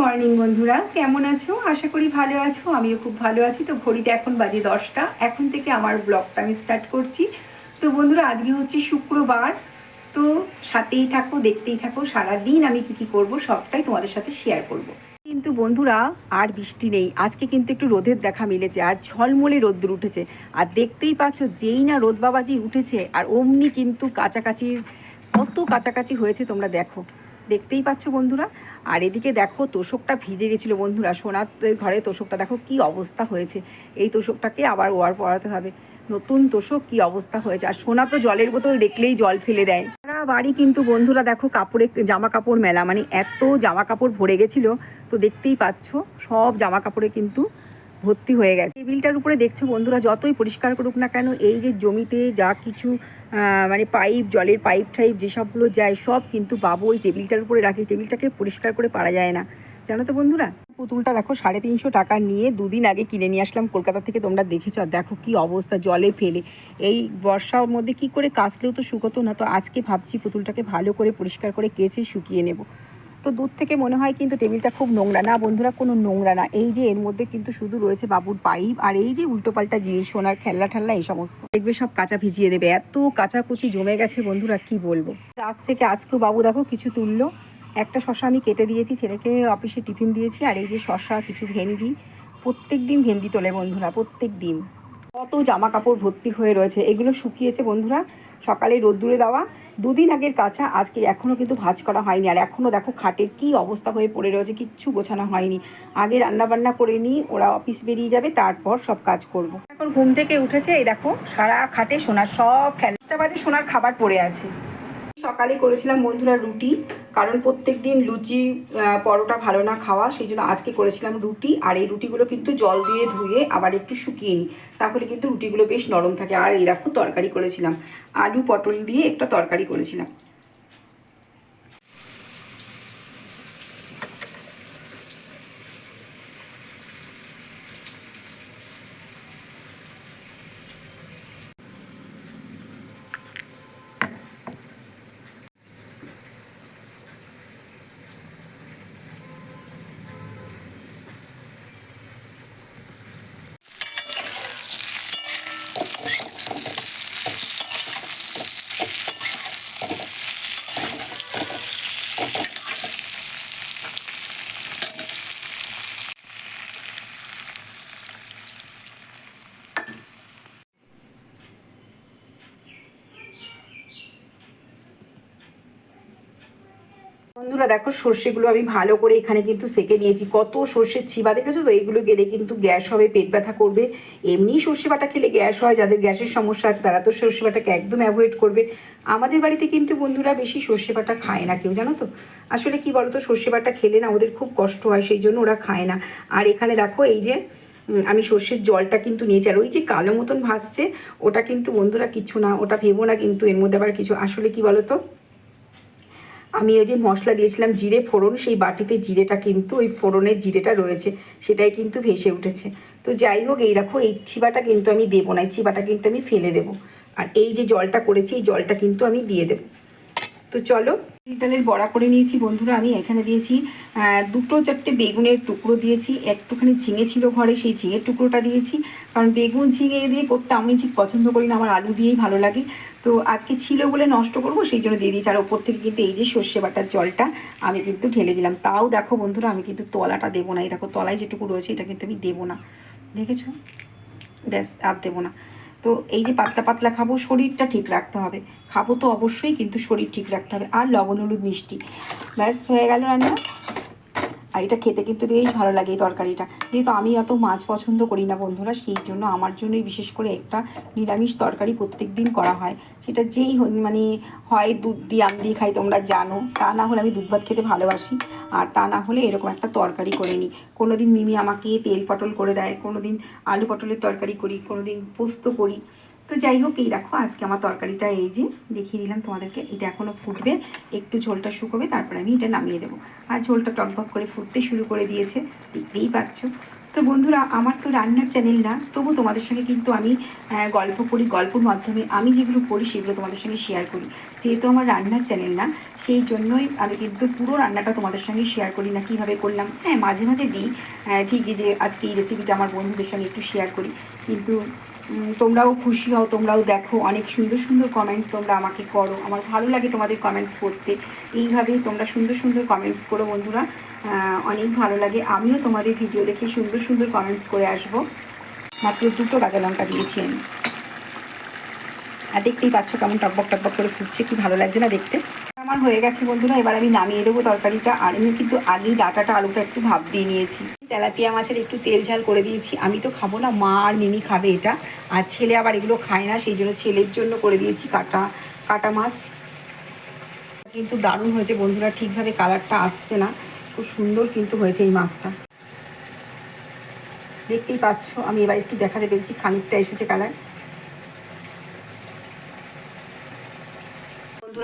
Morning বন্ধুরা, কেমন আছো? আশা করি ভালো আছো, আমিও খুব ভালো আছি। তো ঘড়িতে এখন বাজে দশটা, এখন থেকে আমার ব্লগটা আমি স্টার্ট করছি। তো বন্ধুরা, আজকে হচ্ছে শুক্রবার, তো সাথেই থাকো, দেখতেই থাকো, সারাদিন আমি কি কী করব, সবটাই তোমাদের সাথে শেয়ার করব। কিন্তু বন্ধুরা, আর বৃষ্টি নেই, আজকে কিন্তু একটু রোদের দেখা মিলেছে, আর ঝলমলে রোদ্দুর উঠেছে। আর দেখতেই পাচ্ছ, যেই না রোদ বাবাজি উঠেছে, আর অমনি কিন্তু কাছাকাছির, কত কাছাকাছি হয়েছে তোমরা দেখো। দেখতেই পাচ্ছ বন্ধুরা আর এদিকে দেখো তোষকটা ভিজে গেছিল বন্ধুরা। সোনাদের ঘরে তোষকটা, দেখো কি অবস্থা হয়েছে। এই তোষকটাকে আবার ওয়ার পড়াতে হবে। নতুন তোষক কি অবস্থা হয়েছে? আর সোনা তো জলের বোতল দেখলেই জল ফেলে দেয়। সারা বাড়ি কিন্তু বন্ধুরা দেখো কাপড়ে জামা কাপড় মেলা। মানে এত জামা কাপড় ভরে গেছিল, তো দেখতেই পাচ্ছ, সব জামা কাপড়ে কিন্তু ভর্তি হয়ে গেছে। টেবিলটার উপরে দেখছ বন্ধুরা, যতই পরিষ্কার করুক না কেন, এই যে জমিতে যা কিছু মানে পাইপ, জলের পাইপ টাইপ যেসবগুলো যায়, সব কিন্তু বাবু ওই টেবিলটার উপরে রাখে। টেবিলটাকে পরিষ্কার করে পারা যায় না। জানো তো বন্ধুরা, পুতুলটা দেখো সাড়ে তিনশো টাকা নিয়ে দুদিন আগে কিনে নিয়ে আসলাম কলকাতা থেকে, তোমরা দেখেছ। দেখো কি অবস্থা, জলে ফেলে। এই বর্ষার মধ্যে কি করে কাচলেও তো শুকোতো না। তো আজকে ভাবছি পুতুলটাকে ভালো করে পরিষ্কার করে কেচে শুকিয়ে নেব। দূর থেকে মনে হয় কিন্তু টেবিলটা খুব নোংরা। না বন্ধুরা, কোনো নোংরা না। এই যে এর মধ্যে কিন্তু শুধু রয়েছে বাবুর পাইপ আর এই যে উল্টোপাল্টা জিনিস, সোনার খেলনা ঠাল্লা এই সমস্ত। দেখবে সব কাঁচা ভিজিয়ে দেবে। এত কাঁচাকুচি জমে গেছে বন্ধুরা, কি বলব? আজ থেকে আজকেও বাবু দেখো কিছু তুললো। একটা শশা আমি কেটে দিয়েছি, ছেলেকে অফিসে টিফিন দিয়েছি। আর এই যে শশা, কিছু ভেন্ডি প্রত্যেক দিন ভেন্ডি তোলে বন্ধুরা প্রত্যেক দিন কত জামা কাপড় ভর্তি হয়ে রয়েছে, এগুলো শুকিয়েছে বন্ধুরা। সকালে রোদ্দুরে দেওয়া, দুদিন আগের কাঁচা, আজকে এখনও কিন্তু ভাজ করা হয়নি। আর এখনও দেখো খাটের কি অবস্থা হয়ে পড়ে রয়েছে, কিচ্ছু গোছানো হয়নি। আগে রান্নাবান্না করে নিই, ওরা অফিস বেরিয়ে যাবে, তারপর সব কাজ করব। এখন ঘুম থেকে উঠেছে, এই দেখো, সারা খাটে সোনার সব খেলাটা বাজে সোনার খাবার পড়ে আছে। সকালে করেছিলাম বন্ধুরা রুটি, কারণ প্রত্যেক দিন লুচি পরোটা ভালো না খাওয়া, সেই জন্য আজকে করেছিলাম রুটি। আর এই রুটিগুলো কিন্তু জল দিয়ে ধুয়ে আবার একটু শুকিয়ে নিই। তাহলে কিন্তু রুটিগুলো বেশ নরম থাকে। আর এই তরকারি করেছিলাম। আলু পটল দিয়ে একটা তরকারি করেছিলাম। বন্ধুরা, দেখো সর্ষেগুলো আমি ভালো করে এখানে কিন্তু সেকে নিয়েছি। কত সর্ষের ছিবা দেখেছ তো? এইগুলো গেলে কিন্তু গ্যাস হবে, পেট ব্যথা করবে। এমনি সর্ষে বাটা খেলে গ্যাস হয়, যাদের গ্যাসের সমস্যা আছে তারা তো সর্ষে বাটাকে একদম অ্যাভয়েড করবে। আমাদের বাড়িতে কিন্তু বন্ধুরা বেশি সর্ষে বাটা খায় না কেউ, জানো তো? আসলে কি বলতো, সর্ষে বাটা খেলে না ওদের খুব কষ্ট হয়, সেই জন্য ওরা খায় না। আর এখানে দেখো এই যে আমি সর্ষের জলটা কিন্তু নিয়েছি, আর ওই যে কালো মতন ভাসছে, ওটা কিন্তু বন্ধুরা কিছু না, ওটা ভেবো না কিন্তু এর মধ্যে আবার কিছু। আসলে কি বলতো আমি ওই যে মশলা দিয়েছিলাম জিরে ফোড়ন, সেই বাটিতে জিরেটা কিন্তু ওই ফোড়নের জিরেটা রয়েছে, সেটাই কিন্তু ভেসে উঠেছে। তো যাই হোক, এই দেখো, এই চিবাটা কিন্তু আমি দেবো না, এই চিবাটা কিন্তু আমি ফেলে দেবো। আর এই যে জলটা করেছি, এই জলটা কিন্তু আমি দিয়ে দেবো। তো চলো ডালের বড়া করে নিয়েছি, বন্ধুরা। আমি এখানে দিয়েছি দুটো চারটে বেগুনের টুকরো দিয়েছি। একটুখানি ঝিঙে ছিল ঘরে, সেই ঝিঙের টুকরোটা দিয়েছি। কারণ বেগুন, ঝিঙে দিয়ে করতে আমি ঠিক পছন্দ করি না, আমার আলু দিয়েই ভালো লাগে। তো আজকে ছিল বলে নষ্ট করব, সেই জন্য দিয়ে দিয়েছি। আর ওপর থেকে কিন্তু এই যে সর্ষে বাটার জলটা, আমি কিন্তু ঢেলে দিলাম। তাও দেখো বন্ধুরা, আমি কিন্তু তলাটা দেবো না। এই দেখো তলায় যেটুকু রয়েছে, এটা কিন্তু আমি দেবো না। দেখেছ? ব্যাস, আর দেবো না। তো এই যে পাতলা পাতলা খাব, শরীরটা ঠিক রাখতে হবে। খাব তো অবশ্যই, কিন্তু শরীর ঠিক রাখতে হবে। আর লবণ, হলুদ, মিষ্টি। ব্যাস, হয়ে গেল রান্না। আর এটা খেতে কিন্তু বেশ ভালো লাগে এই তরকারিটা। যেহেতু আমি অত মাছ পছন্দ করি না বন্ধুরা, সেই জন্য আমার জন্যই বিশেষ করে একটা নিরামিষ তরকারি প্রত্যেক দিন করা হয়। সেটা যেই মানে হয় দুধ দিয়ে, আম দিয়ে খাই, তোমরা জানো। তা না হলে আমি দুধ ভাত খেতে ভালোবাসি। আর তা না হলে এরকম একটা তরকারি করে নিই। কোনো দিন মিমি আমাকে তেল পটল করে দেয় কোনো দিন আলু পটলের তরকারি করি কোনো দিন পোস্ত করি। তো যাই হোক, এই দেখো, আজকে আমার তরকারিটা এই যে দেখিয়ে দিলাম তোমাদেরকে। এটা এখনও ফুটবে, একটু ঝোলটা শুকোবে, তারপরে আমি এটা নামিয়ে দেবো। আর ঝোলটা টকবক করে ফুটতে শুরু করে দিয়েছে, দেখতেই পাচ্ছ। তো বন্ধুরা, আমার তো রান্নার চ্যানেল না, তবু তোমাদের সঙ্গে কিন্তু আমি গল্প করি, গল্পর মাধ্যমে আমি যেগুলো করি, সেগুলো তোমাদের সঙ্গে শেয়ার করি। যেহেতু আমার রান্নার চ্যানেল না, সেই জন্যই আমি কিন্তু পুরো রান্নাটা তোমাদের সঙ্গে শেয়ার করি না, কীভাবে করলাম। হ্যাঁ মাঝে মাঝে দিই ঠিকই যে আজকে এই রেসিপিটা আমার বন্ধুদের সঙ্গে একটু শেয়ার করি। কিন্তু তোমরাও খুশি হও, তোমরাও দেখো, অনেক সুন্দর সুন্দর কমেন্ট তোমরা আমাকে করো। আমার ভালো লাগে তোমাদের কমেন্টস করতে। এইভাবেই তোমরা সুন্দর সুন্দর কমেন্টস করো বন্ধুরা। অনেক ভালো লাগে। আমিও তোমাদের ভিডিও দেখে সুন্দর সুন্দর কমেন্টস করে আসব। মাত্র দুটো কাঁচা লঙ্কা দিয়েছি আমি। আর দেখতেই পাচ্ছ কেমন টকবক টকবক করে ফুটছে, কি ভালো লাগছে না দেখতে? আমার হয়ে গেছে বন্ধুরা, এবার আমি নামিয়ে দেবো তরকারিটা। আর আমি কিন্তু আগেই ডাটাটা, আলুটা একটু ভাপ দিয়ে নিয়েছি। তেলাপিয়া মাছের একটু তেল ঝাল করে দিয়েছি। আমি তো খাব না, মা আর মিমি খাবে এটা। আর ছেলে আবার এগুলো খায় না, সেই জন্য ছেলের জন্য করে দিয়েছি কাটা কাটা মাছ। কিন্তু দারুণ হয়েছে বন্ধুরা, ঠিকভাবে কালারটা আসছে না। খুব সুন্দর কিন্তু হয়েছে এই মাছটা। দেখতেই পাচ্ছ, আমি এবার একটু দেখাতে পেরেছি খানিকটা এসেছে কালার।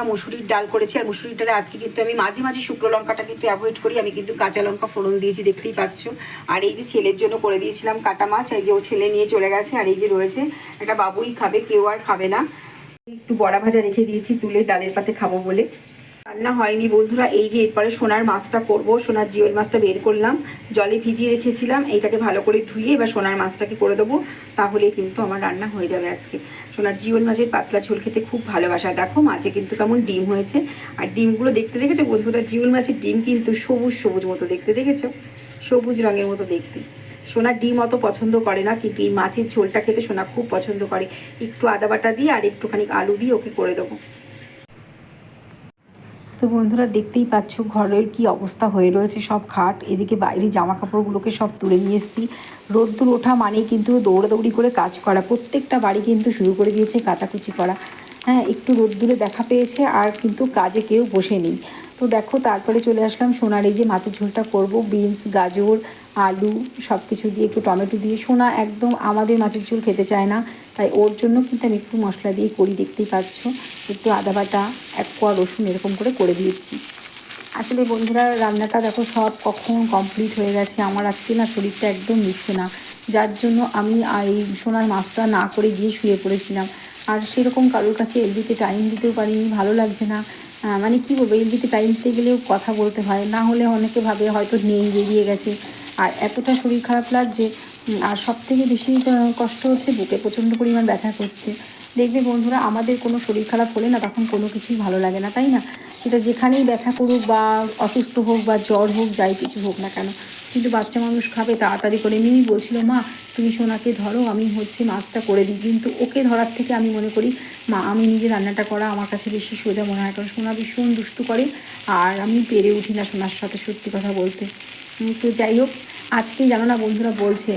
বন্ধুরা মুসুরির ডাল করেছি, আর মুসুরির ডালে আজকে কিন্তু আমি মাঝে মাঝে শুকনো লঙ্কাটা কিন্তু অ্যাভয়েড করি। আমি কিন্তু কাঁচা লঙ্কা ফোড়ন দিয়েছি, দেখতেই পাচ্ছ। আর এই যে ছেলের জন্য করে দিয়েছিলাম কাটা মাছ, এই যে ও ছেলে নিয়ে চলে গেছে, আর এই যে রয়েছে, একটা বাবুই খাবে, কেউ আর খাবে না। একটু বড়া ভাজা রেখে দিয়েছি, তুলে ডালের পাতে খাব বলে। রান্না হয়নি। বন্ধুরা, এই যে এরপরে সোনার মাছটা করব, সোনার জিওল মাছটা বের করলাম, জলে ভিজিয়ে রেখেছিলাম, এইটাকে ভালো করে ধুয়ে এবার সোনার মাছটাকে করে দেবো, তাহলে কিন্তু আমার রান্না হয়ে যাবে আজকে। সোনার জিওল মাছের পাতলা ঝোল খেতে খুব ভালোবাসা। দেখো, মাছে কিন্তু কেমন ডিম হয়েছে। আর ডিমগুলো দেখতে দেখেছ বন্ধুরা? জিওল মাছের ডিম কিন্তু সবুজ সবুজ মতো দেখতে দেখেছ? সবুজ রঙের মতো দেখতে। সোনা ডিম অত পছন্দ করে না, কিন্তু এই মাছের ঝোলটা খেতে সোনা খুব পছন্দ করে। একটু আদা বাটা দিয়ে আর একটুখানি আলু দিয়ে ওকে করে দেবো। তো বন্ধুরা দেখতেই পাচ্ছ ঘরের কি অবস্থা হয়ে রয়েছে, সব খাট, এদিকে বাইরে জামা কাপড়গুলোকে সব তুলে নিয়ে এসেছি। রোদ্দুর ওঠা মানেই কিন্তু দৌড়াদৌড়ি করে কাজ করা, প্রত্যেকটা বাড়ি কিন্তু শুরু করে দিয়েছে কাচাকুচি করা। হ্যাঁ একটু রোদ্দুরে দেখা পেয়েছে, আর কিন্তু কাজে কেউ বসে নেই তো দেখো, তারপরে চলে আসলাম সোনার এই যে মাছের ঝোলটা করব, বিনস, গাজর আলু সব কিছু দিয়ে, একটু টমেটো দিয়ে। সোনা একদম আমাদের মাছের ঝোল খেতে চায় না, তাই ওর জন্য কিন্তু আমি একটু মশলা দিয়ে করি, দেখতেই পাচ্ছ। একটু আদা বাটা, এক কোয়া রসুন এরকম করে করে দিয়েছি। আসলে বন্ধুরা, রান্নাটা দেখো সব কখন কমপ্লিট হয়ে গেছে। আমার আজকে না শরীরটা একদম নিচ্ছে না। যার জন্য আমি এই সোনার মাছটা না করে গিয়ে শুয়ে পড়েছিলাম। আর সেরকম কারোর কাছে এলবিতে টাইম দিতেও পারিনি, ভালো লাগছে না। মানে কি বলব, এলবিতে টাইম দিতে গেলেও কথা বলতে হয়। না হলে অনেকে ভাবে হয়তো নেই বেরিয়ে গেছে। আর এতটা শরীর খারাপ লাগছে আর সব থেকে বেশি কষ্ট হচ্ছে বুকে প্রচণ্ড পরিমাণ ব্যথা করছে। দেখবে বন্ধুরা, আমাদের কোনো শরীর খারাপ হলে না তখন কোনো কিছুই ভালো লাগে না, তাই না? সেটা যেখানেই ব্যথা করুক বা অসুস্থ হোক বা জ্বর হোক, যাই কিছু হোক না কেন, কিন্তু বাচ্চা মানুষ খাবে তাড়াতাড়ি করে। মিমি বলছিল, মা, তুমি সোনাকে ধরো, আমি হচ্ছে মাছটা করে দিই। কিন্তু ওকে ধরার থেকে আমি মনে করি, মা, আমি নিজে রান্নাটা করা আমার কাছে বেশি সোজা মনে হয়, কারণ সোনা ভীষণ দুষ্টু করে, আর আমি পেরে উঠি না সোনার সাথে, সত্যি কথা বলতে। তো যাই হোক, আজকে জানো না বন্ধুরা বলছে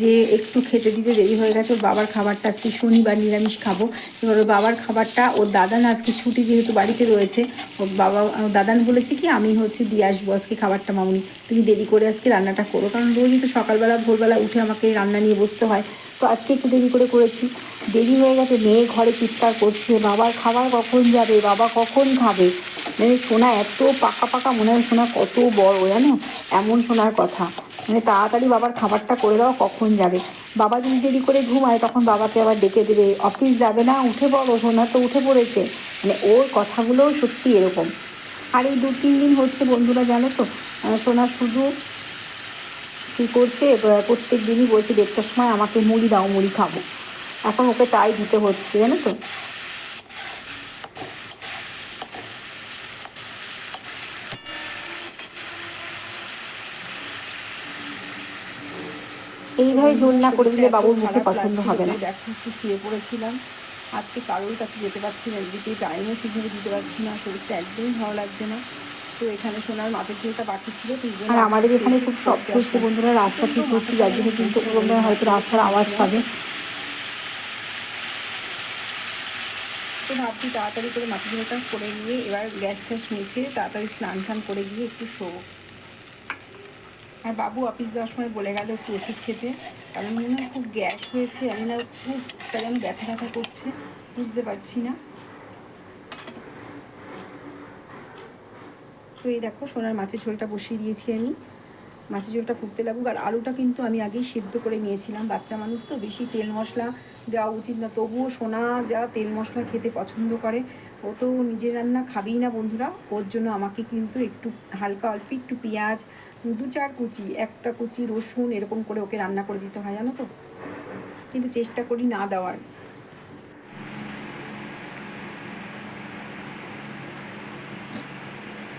যে একটু খেতে দিতে দেরি হয়ে গেছে, ওর বাবার খাবারটা আজকে শনিবার নিরামিষ খাব। এবার ওর বাবার খাবারটা, ওর দাদান আজকে ছুটি যেহেতু বাড়িতে রয়েছে, ওর বাবা দাদান বলেছে কি, আমি হচ্ছে দিয়ে আসব আজকে খাবারটা মামুনি। তুমি দেরি করে আজকে রান্নাটা করো, কারণ রোজই তো সকালবেলা, ভোরবেলা উঠে আমাকে রান্না নিয়ে বসতে হয়। তো আজকে একটু দেরি করে করেছি। দেরি হয়ে গেছে, মেয়ে ঘরে চিৎকার করছে, বাবার খাবার কখন যাবে, বাবা কখন খাবে? মানে সোনা এত পাকা পাকা, মনে হয় সোনা কত বড় জানো? এমন সোনার কথা। মানে তাড়াতাড়ি বাবার খাবারটা করে দাও, কখন যাবে? বাবা যদি দেরি করে ঘুমায়, তখন বাবাকে আবার ডেকে দেবে। অফিস যাবে না? উঠে বলো সোনা তো উঠে পড়েছে। মানে ওর কথাগুলোও সত্যি এরকম। আর এই দু তিন দিন হচ্ছে বন্ধুরা, জানো তো? সোনা শুধু কী করছে? প্রত্যেক দিনই বলছে, দেড়টার সময় আমাকে মুড়ি দাও, মুড়ি খাব। এখন ওকে তাই দিতে হচ্ছে, জানো তো? এইভাবে ঝোল না করে দিলে বাবুর মুখে পছন্দ হবে না। দেখো একটু শুয়ে পড়েছিলাম। আজকে কারোর কাছে যেতে পারছি না এদিকে টাইমও ঠিকভাবে দিতে পারছি না শরীরটা একদমই ভালো লাগছে না। তো এখানে সোনার মাছের ঝোলটা বাকি ছিল আর আমাদের এখানে খুব শব্দ হচ্ছে বন্ধুরা রাস্তা ঠিক হচ্ছে যার জন্য কিন্তু তোমরা হয়তো রাস্তার আওয়াজ পাবে। তো ভাবছি তাড়াতাড়ি করে মাছের ঝোলটা করে নিয়ে এবার গ্যাস ট্যাস মুছে তাড়াতাড়ি স্নান টান করে গিয়ে একটু শোবো। আর বাবু অফিস যাওয়ার সময় বলে গেল একটু ওষুধ খেতে। কারণ মনে খুব গ্যাস হয়েছে, আমি না খুব যেন ব্যথা ব্যথা করছে, বুঝতে পারছি না। তো এই দেখো, সোনার মাছের ঝোলটা বসিয়ে দিয়েছি আমি। মাছের ঝোলটা ফুটতে লাগুক, আর আলুটা কিন্তু আমি আগেই সিদ্ধ করে নিয়েছিলাম। বাচ্চা মানুষ তো, বেশি তেল মশলা দেওয়া উচিত না। তবুও সোনা যা তেল মশলা খেতে পছন্দ করে, ও তো নিজের রান্না খাবেই না বন্ধুরা। ওর জন্য আমাকে কিন্তু একটু হালকা অল্প একটু পেঁয়াজ দু চার কুচি একটা কুচি রসুন এরকম করে ওকে রান্না করে দিতে হয় জানো তো? কিন্তু চেষ্টা করি না দেওয়ার।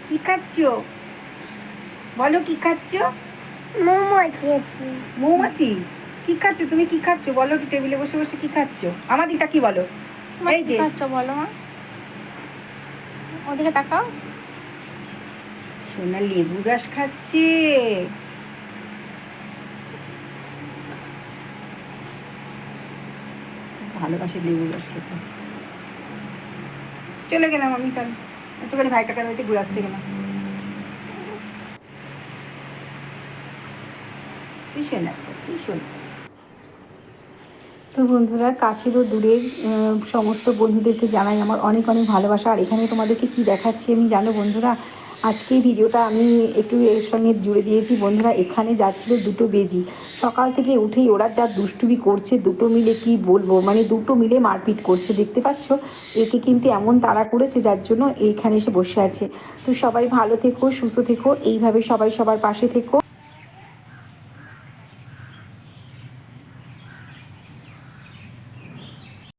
কি খাচ্ছ? বলো কি খাচ্ছ? মোমো খেয়েছি মৌমাছি? কি খাচ্ছ? তুমি কি খাচ্ছ? বলো একটু টেবিলে বসে বসে কি খাচ্ছ? আমার দিকটা কি বলো? এই যে খাচ্ছ বলো মা? ওদিকে তাকাও। সোনা লেবু রস খাচ্ছে ভালোবাসে লেবু রস খেতে। চলে গেলাম আমি তাহলে। একটুখানি ভাই কাকার বাড়িতে ঘুরে আসতে গেলাম। তুই শোনা কি শোনা তো বন্ধুরা, কাছের ও দূরের সমস্ত বন্ধুদেরকে জানাই আমার অনেক অনেক ভালোবাসা। আর এখানে তোমাদেরকে কি দেখাচ্ছি আমি জানো বন্ধুরা? আজকে ভিডিওটা আমি একটু এর সঙ্গে জুড়ে দিয়েছি। বন্ধুরা, এখানে যাচ্ছিল দুটো বেজি। সকাল থেকে উঠেই ওরা যা দুষ্টুমি করছে, দুটো মিলে কি বলব? মানে দুটো মিলে মারপিট করছে, দেখতে পাচ্ছ? একে কিন্তু এমন তাড়া করেছে, যার জন্য এইখানে এসে বসে আছে। তো সবাই ভালো থেকো, সুস্থ থেকো, এইভাবে সবাই সবার পাশে থেকো।